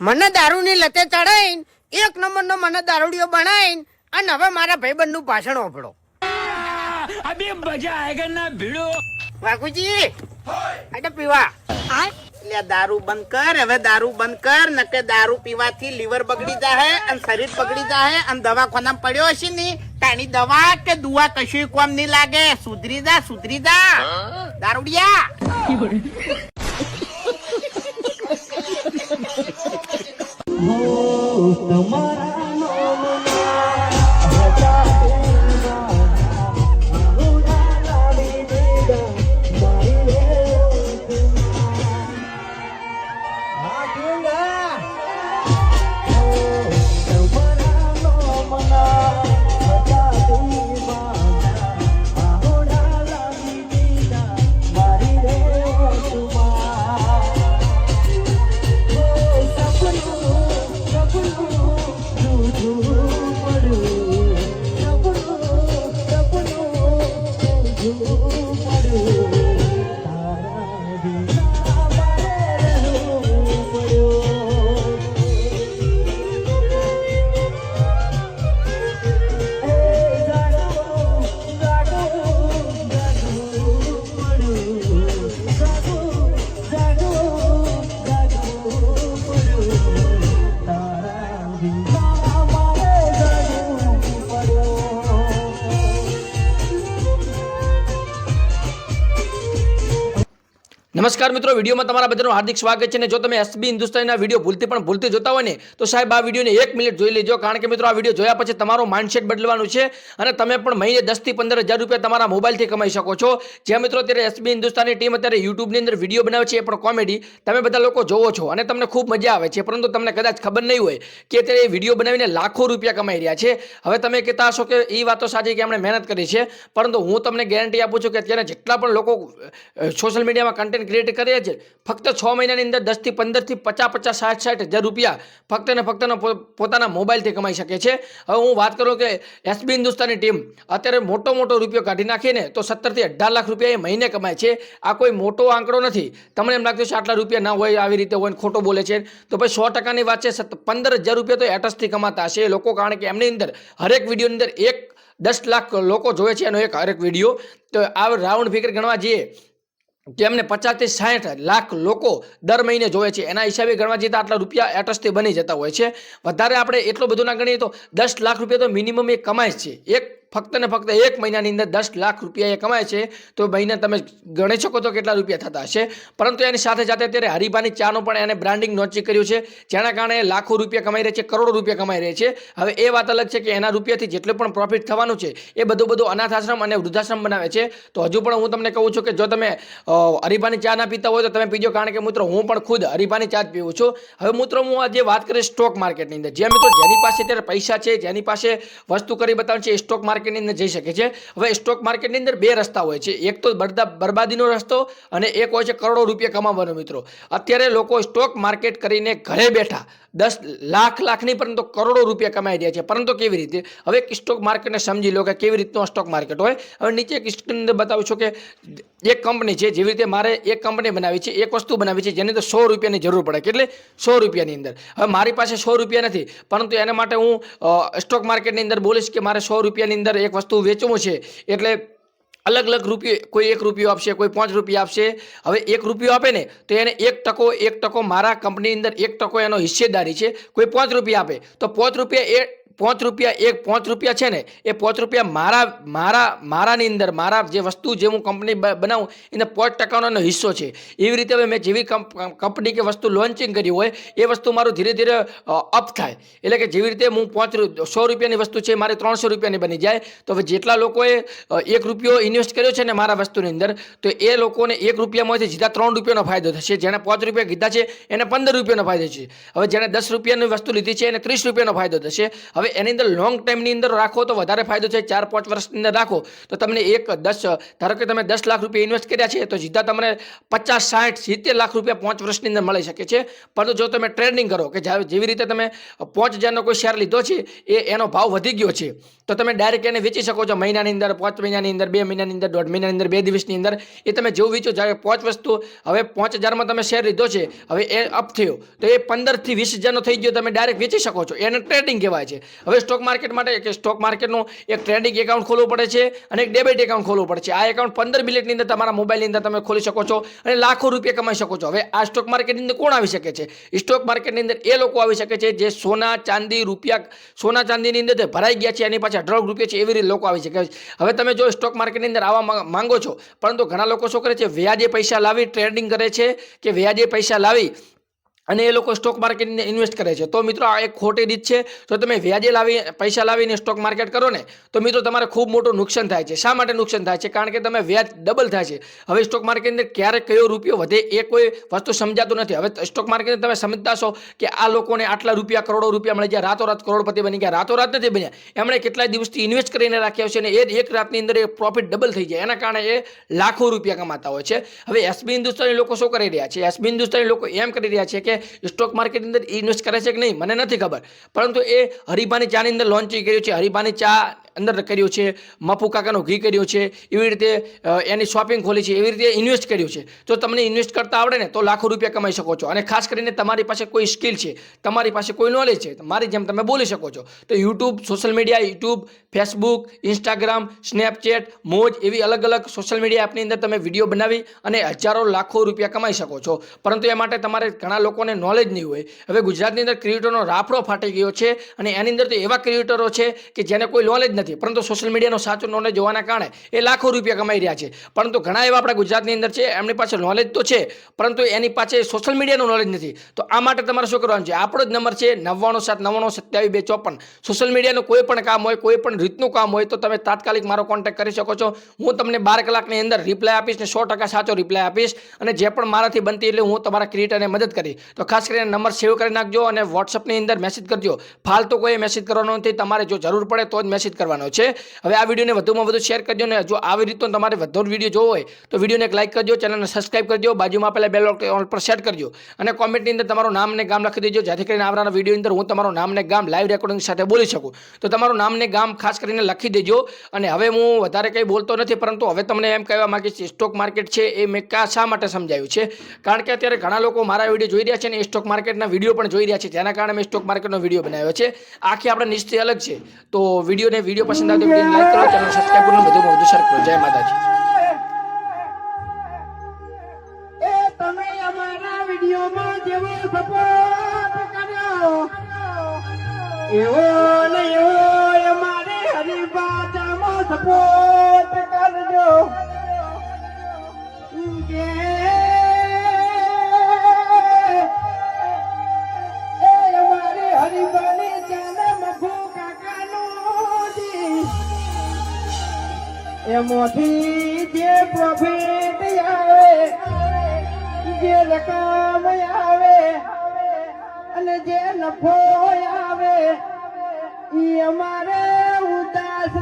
મને દારૂની લતે ચડાઈને એક નંબરનો મને દારૂડિયો બનાવીને અને હવે મારા ભાઈબંધનું ભાષણ ઓભળો અભી મજા આયગા ના ભીડો? વાઘુજી અડે પીવા. લે દારૂ બંધ કર હવે દારૂ બંધ કર નકે દારૂ પીવાથી લીવર બગડી જાય અને શરીર બગડી જાય અને દવાખાનામાં પડ્યો હશે ની તાની દવા કે દુવા કશું કોમ નહીં લાગે. સુધરી જા સુધરી જા. દારૂડિયા. હો તમારા નમસ્કાર મિત્રો, વિડીયોમાં તમારા બધાનું હાર્દિક સ્વાગત છે અને જો તમે એસબી હિન્દુસ્તાનીના વીડિયો ભૂલથી પણ ભૂલથી જોતા હોય ને, તો સાહેબ આ વિડીયોને એક મિનિટ જોઈ લેજો. કારણ કે મિત્રો, આ વીડિયો જોયા પછી તમારું માઇન્ડસેટ બદલવાનું છે અને તમે પણ મહિને દસથી પંદર હજાર રૂપિયા તમારા મોબાઈલથી કમાઈ શકો છો. જ્યાં મિત્રો અત્યારે એસબી હિન્દુસ્તાની ટીમ અત્યારે યુટ્યુબની અંદર વીડિયો બનાવે છે, એ પણ કોમેડી. તમે બધા લોકો જોવો છો અને તમને ખૂબ મજા આવે છે. પરંતુ તમને કદાચ ખબર નહીં હોય કે અત્યારે એ વીડિયો બનાવીને લાખો રૂપિયા કમાઈ રહ્યા છે. હવે તમે કહેતા હશો કે એ વાતો સાચી કે એમણે મહેનત કરી છે. પરંતુ હું તમને ગેરંટી આપું છું કે અત્યારે જેટલા પણ લોકો સોશિયલ મીડિયામાં કન્ટેન્ટ ક્રિએટ કરે છે ફક્ત છ મહિનાની અંદર દસથી પંદરથી પચાસ પચાસ સાઠ સાઠ હજાર રૂપિયા ફક્ત ને ફક્ત પોતાના મોબાઈલથી કમાઈ શકે છે. હવે હું વાત કરું કે એસબી હિન્દુસ્તાની ટીમ અત્યારે મોટો મોટો રૂપિયો કાઢી નાખીને તો સત્તરથી અઢાર લાખ રૂપિયા એ મહિને કમાય છે. આ કોઈ મોટો આંકડો નથી. તમને એમ લાગતું છે આટલા રૂપિયા ના હોય, આવી રીતે હોય ખોટો બોલે છે. તો ભાઈ સો ટકાની વાત છે પંદર હજાર રૂપિયા તો એટસથી કમાતા હશે એ લોકો. કારણ કે એમની અંદર હરેક વિડીયોની અંદર એક દસ લાખ લોકો જોવે છે એનો એક હરેક વીડિયો. તો આ રાઉન્ડ ફિગર ગણવા જઈએ. કે એમને પચાસથી સાઠ લાખ લોકો દર મહિને જોવે છે. એના હિસાબે ગણવા જતા આટલા રૂપિયા એટસથી બની જતા હોય છે. વધારે આપણે એટલું બધું ના ગણીએ તો દસ લાખ રૂપિયા તો મિનિમમ એ કમાય છે. એક ફક્ત ને ફક્ત એક મહિનાની અંદર દસ લાખ રૂપિયા એ કમાય છે. તો મહિને તમે ગણી શકો તો કેટલા રૂપિયા થતા હશે. પરંતુ એની સાથે સાથે અત્યારે હરીબાની ચાનો પણ એને બ્રાન્ડિંગ લોન્ચિંગ કર્યું છે. જેના કારણે લાખો રૂપિયા કમાઈ રહે છે કરોડો રૂપિયા કમાઈ રહે છે. હવે એ વાત અલગ છે કે એના રૂપિયાથી જેટલું પણ પ્રોફિટ થવાનું છે એ બધું બધું અનાથ આશ્રમ અને વૃદ્ધાશ્રમ બનાવે છે. તો હજુ પણ હું તમને કહું છું કે જો તમે અ, હરીબાની ચા ના પીતા હોય તો તમે પીજો. કારણ કે મિત્રો હું પણ ખુદ હરીબાની ચા જ પીવું છું. હવે મિત્રો હું આજે વાત કરીશ સ્ટોક માર્કેટની અંદર. જે મિત્રો જેની પાસે અત્યારે પૈસા છે જેની પાસે વસ્તુ કરી બતાવે છે એ સ્ટોક માર્કેટની અંદર જઈ શકે છે. હવે સ્ટોક માર્કેટની અંદર બે રસ્તા હોય છે. એક તો બરદા બરબાદીનો રસ્તો અને એક હોય છે કરોડો રૂપિયા કમાવાનો મિત્રો. અત્યારે લોકો સ્ટોક માર્કેટ કરીને ઘરે બેઠા દસ લાખ લાખની પરંતુ કરોડો રૂપિયા કમાઈ રહ્યા છે. પરંતુ કેવી રીતે? હવે સ્ટોક માર્કેટને સમજી લો કે કેવી રીતનું સ્ટોક માર્કેટ હોય. હવે નીચે એક સ્ક્રીન અંદર બતાવું છું કે એક કંપની છે, જેવી રીતે મારે એક કંપની બનાવી છે, એક વસ્તુ બનાવી છે, જેની તો સો રૂપિયાની જરૂર પડે. કેટલે? સો રૂપિયાની અંદર. હવે મારી પાસે સો રૂપિયા નથી. પરંતુ એના માટે હું સ્ટોક માર્કેટની અંદર બોલીશ કે મારે સો રૂપિયાની અંદર એક વસ્તુ વેચવું છે, એટલે અલગ અલગ રૂપિયો, કોઈ એક રૂપિયો આપશે, કોઈ પાંચ રૂપિયા આપશે, હવે એક રૂપિયો આપે ને, તો એને એક ટકો એક ટકો મારા કંપની અંદર એક ટકો એનો હિસ્સેદારી છે, કોઈ પાંચ રૂપિયા આપે, તો પાંચ રૂપિયા એ પાંચ રૂપિયા, એક પાંચ રૂપિયા છે ને, એ પાંચ રૂપિયા મારા મારા, મારાની અંદર, મારા જે વસ્તુ જે હું કંપની બનાવું, એને પાંચ ટકાનો હિસ્સો છે. એવી રીતે હવે મેં જેવી કંપ- કંપની કે વસ્તુ લોન્ચિંગ કરી હોય, એ વસ્તુ મારું ધીરે ધીરે અપ થાય. એટલે કે જેવી રીતે હું પાંચ સો રૂપિયાની વસ્તુ છે, મારે ત્રણસો રૂપિયાની બની જાય, તો હવે જેટલા લોકોએ એક રૂપિયો ઇન્વેસ્ટ કર્યો છે ને મારા વસ્તુની અંદર, તો એ લોકોને એક રૂપિયામાંથી સીધા ત્રણ રૂપિયાનો ફાયદો થશે. જેણે પાંચ રૂપિયા કીધા છે, એને પંદર રૂપિયાનો ફાયદો છે. હવે જેણે દસ રૂપિયાની વસ્તુ લીધી છે, એને ત્રીસ રૂપિયાનો ફાયદો થશે. હવે હવે એની અંદર લોંગ ટાઈમની અંદર રાખો તો વધારે ફાયદો છે. ચાર, પાંચ વર્ષની અંદર રાખો તો તમને એક, દસ, ધારો કે તમે દસ લાખ રૂપિયા ઇન્વેસ્ટ કર્યા છે તો સીધા તમને પચાસ, સાઠ, સિત્તેર લાખ રૂપિયા પાંચ વર્ષની અંદર મળી શકે છે. પરંતુ જો તમે ટ્રેડિંગ કરો કે જેવી રીતે તમે પાંચ હજારનો કોઈ શેર લીધો છે, એ એનો ભાવ વધી ગયો છે, તો તમે ડાયરેક્ટ એને વેચી શકો છો. મહિનાની અંદર, પાંચ મહિનાની અંદર, બે મહિનાની અંદર, દોઢ મહિનાની અંદર, બે દિવસની અંદર. એ તમે જેવું વેચો, જ્યારે પાંચ વસ્તુ હવે પાંચ હજારમાં તમે શેર લીધો છે, હવે એ અપ થયો, તો એ પંદરથી વીસ હજારનો થઈ ગયો, તમે ડાયરેક્ટ વેચી શકો છો. એને ટ્રેડિંગ કહેવાય છે. હવે સ્ટોક માર્કેટ માટે કે સ્ટોક માર્કેટનું એક ટ્રેડિંગ એકાઉન્ટ ખોલવું પડે છે અને એક ડેબિટ એકાઉન્ટ ખોલવું પડે છે. આ એકાઉન્ટ પંદર મિનિટની અંદર તમારા મોબાઈલની અંદર તમે ખોલી શકો છો અને લાખો રૂપિયા કમાઈ શકો છો. હવે આ સ્ટોક માર્કેટની અંદર કોણ આવી શકે છે? સ્ટોક માર્કેટની અંદર એ લોકો આવી શકે છે જે સોના ચાંદી રૂપિયા સોના ચાંદીની અંદર ભરાઈ ગયા છે એની પાછળ અઢળક રૂપિયા છે એવી રીતે લોકો આવી શકે છે. હવે તમે જો સ્ટોક માર્કેટની અંદર આવવા માંગો છો, પરંતુ ઘણા લોકો શું કરે છે? વ્યાજે પૈસા લાવી ટ્રેડિંગ કરે છે કે વ્યાજે પૈસા લાવી અને એ લોકો સ્ટોક માર્કેટને ઇન્વેસ્ટ કરે છે. તો મિત્રો, આ એક ખોટી રીત છે. તો તમે વ્યાજે લાવી, પૈસા લાવીને સ્ટોક માર્કેટ કરો ને, તો મિત્રો તમારે ખૂબ મોટું નુકસાન થાય છે. શા માટે નુકસાન થાય છે? કારણ કે તમે વ્યાજ ડબલ થાય છે. હવે સ્ટોક માર્કેટને ક્યારે કયો રૂપિયો વધે એ કોઈ વસ્તુ સમજાતું નથી. હવે સ્ટોક માર્કેટને તમે સમજતા છો કે આ લોકોને આટલા રૂપિયા, કરોડો રૂપિયા મળે ગયા. રાતોરાત કરોડપતિ બની ગયા. રાતોરાત નથી બન્યા. એમણે કેટલાય દિવસથી ઇન્વેસ્ટ કરીને રાખ્યા છે અને એ એક રાતની અંદર એ પ્રોફિટ ડબલ થઈ જાય. એના કારણે એ લાખો રૂપિયા કમાતા હોય છે. હવે એસબી હિન્દુસ્તાની લોકો શું કરી રહ્યા છે? એસબી હિન્દુસ્તાની લોકો એમ કરી રહ્યા છે કે સ્ટોક માર્કેટની અંદર ઇન્વેસ્ટ કરે છે કે નહીં, મને નથી ખબર. પરંતુ એ હરિભાની ચાની અંદર લોન્ચિંગ કર્યું છે, હરિભાની ચા અંદર કર્યું છે, મફુ કાકાનું ઘી કર્યું છે, એવી રીતે એની શોપિંગ ખોલી છે, એવી રીતે ઇન્વેસ્ટ કર્યું છે. જો તમને ઇન્વેસ્ટ કરતા આવડે ને, તો લાખો રૂપિયા કમાઈ શકો છો. અને ખાસ કરીને તમારી પાસે કોઈ સ્કિલ છે, તમારી પાસે કોઈ નોલેજ છે, મારી જેમ તમે બોલી શકો છો. તો YouTube social media YouTube Facebook Instagram Snapchat Moj એવી અલગ અલગ સોશિયલ મીડિયા એપની અંદર તમે વીડિયો બનાવી અને હજારો લાખો રૂપિયા કમાઈ શકો છો. પરંતુ એ માટે તમારે ઘણા લોકોને નોલેજ નહીં હોય. હવે ગુજરાતની અંદર ક્રિએટરનો રાફડો ફાટી ગયો છે અને એની અંદર તો એવા ક્રિએટરો છે કે જેને કોઈ નોલેજ નથી. પરંતુ સોશિયલ મીડિયાનો સાચો નોલેજ હોવાના કારણે એ લાખો રૂપિયા કમાઈ રહ્યા છે. પરંતુ ઘણા એવા આપણા ગુજરાતની અંદર છે, એમની પાસે નોલેજ તો છે, પરંતુ એની પાસે સોશિયલ મીડિયાનું નોલેજ નથી. તો આ માટે તમારે શું કરવાનું છે? આપણો જ નંબર છે નવ્વાણું સાત, નવ્વાણું સત્યાવીસ, બે ચોપન. સોશિયલ મીડિયાનું કોઈ પણ કામ હોય, કોઈ પણ રીતનું કામ હોય, તો તમે તાત્કાલિક મારો કોન્ટેક્ટ કરી શકો છો. હું તમને બાર કલાકની અંદર રિપ્લાય આપીશ ને સો ટકા સાચો રિપ્લાય આપીશ અને જે પણ મારાથી બનતી એટલે હું તમારા ક્રિએટરને મદદ કરી તો ખાસ કરીને નંબર સેવ કરી નાખજો અને વોટ્સઅપની અંદર મેસેજ કરજો. ફાલતુ કોઈ મેસેજ કરવાનો નથી. તમારે જો જરૂર પડે તો જ મેસેજ કરવાનો. છે. હવે આ વિડીયોને વધુમાં વધુ શેર કરજો ને જો આવી રીતનો તમારે વધુ વીડિયો જોવો હોય, તો વિડીયોને એક લાઇક કરજો, ચેનલને સબસ્ક્રાઇબ કરજો, બાજુમાં પહેલાં બેલ ઓલ પર સેટ કરજો. અને કોમેન્ટની અંદર તમારું નામ ને ગામ લખી દેજો, જેથી કરીને આવનારા વીડિયો અંદર હું તમારું નામ ને ગામ લાઈવ રેકોર્ડિંગ સાથે બોલી શકું. તો તમારું નામ ને ગામ ખાસ કરીને લખી દેજો. અને હવે હું વધારે કંઈ બોલતો નથી, પરંતુ હવે તમને એમ કહેવા માગીશ સ્ટોક માર્કેટ છે એ મેં કા શા માટે સમજાયું છે? કારણ કે અત્યારે ઘણા લોકો મારા વીડિયો જોઈ રહ્યા છે અને એ સ્ટોક માર્કેટના વીડિયો પણ જોઈ રહ્યા છે. જેના કારણે મેં સ્ટોક માર્કેટનો વીડિયો બનાવ્યો છે. આખી આપણે નિશ્ચય અલગ છે. તો વિડીયોને વીડિયો પસંદ આવે તો વિડીયોને લાઈક કરો ચેનલ સબસ્ક્રાઈબ કરો વધુમાં વધુ શેર કરો. જય માતાજી. એવો ને એવો અમારે હરિભાષામાં સપોર્ટ કરજો. કે એમાંથી જે પ્રોફિટ આવે જે રકમ આવે અને જે નફો આવે ઈ અમારે ઉદાસ